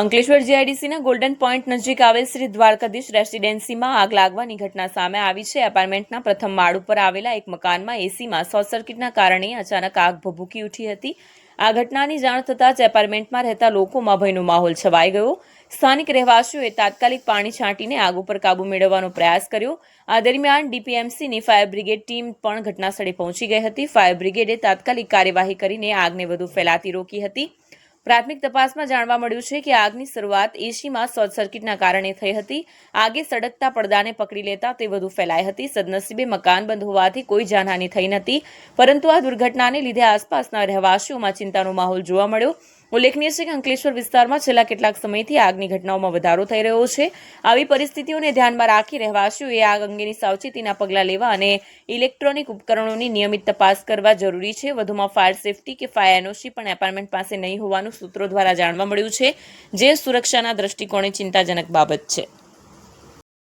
Ankleshwar જીઆઈડીસીના golden point નજીક આવેલ શ્રી દ્વારકાધીશ રેસિડેન્સીમાં આગ લાગવાની ઘટના સામે આવી છે. એપાર્ટમેન્ટના પ્રથમ માળ ઉપર આવેલા એક મકાનમાં એસીમાં શોર્ટ સર્કિટના કારણે અચાનક આગ ભભૂકી ઉઠી હતી. આ ઘટનાની જાણ થતાં જ એપાર્ટમેન્ટમાં રહેતા લોકોમાં ભયનો માહોલ છવાઈ ગયો. સ્થાનિક રહેવાસીઓએ તાત્કાલિક પાણી છાંટીને આગ ઉપર કાબુ મેળવવાનો પ્રયાસ કર્યો. આ દરમિયાન ડીપીએમસીની ફાયર બ્રિગેડ ટીમ પણ ઘટનાસ્થળે પહોંચી ગઈ હતી. ફાયર બ્રિગેડે તાત્કાલિક કાર્યવાહી કરીને આગને વધુ ફેલાતી રોકી હતી. પ્રાથમિક તપાસમાં જાણવા મળ્યું છે કે આગની શરૂઆત એસીમાં શોર્ટ સર્કિટના કારણે થઈ હતી. આગે સડકતા પડદાને પકડી લેતા તે વધુ ફેલાઈ હતી. સદનસીબે મકાન બંધ હોવાથી કોઈ જાનહાની થઈ નથી. પરંતુ આ દુર્ઘટનાને લીધે આસપાસના રહેવાસીઓમાં ચિંતાનો માહોલ જોવા મળ્યો. ઉલ્લેખનીય છે કે અંકલેશ્વર વિસ્તારમાં છેલ્લા કેટલાક સમયથી આગની ઘટનાઓમાં વધારો થઈ રહ્યો છે. આવી પરિસ્થિતિઓને ધ્યાનમાં રાખી રહેવાસીઓએ આગ અંગેની સાવચેતીના પગલાં લેવા અને ઇલેક્ટ્રોનિક ઉપકરણોની નિયમિત તપાસ કરવા જરૂરી છે. વધુમાં ફાયર સેફટી કે ફાયર એનઓસી પણ એપાર્ટમેન્ટ પાસે નહીં હોવાનું સૂત્રો દ્વારા જાણવા મળ્યું છે. જે સુરક્ષાના દ્રષ્ટિકોણે ચિંતાજનક બાબત છે.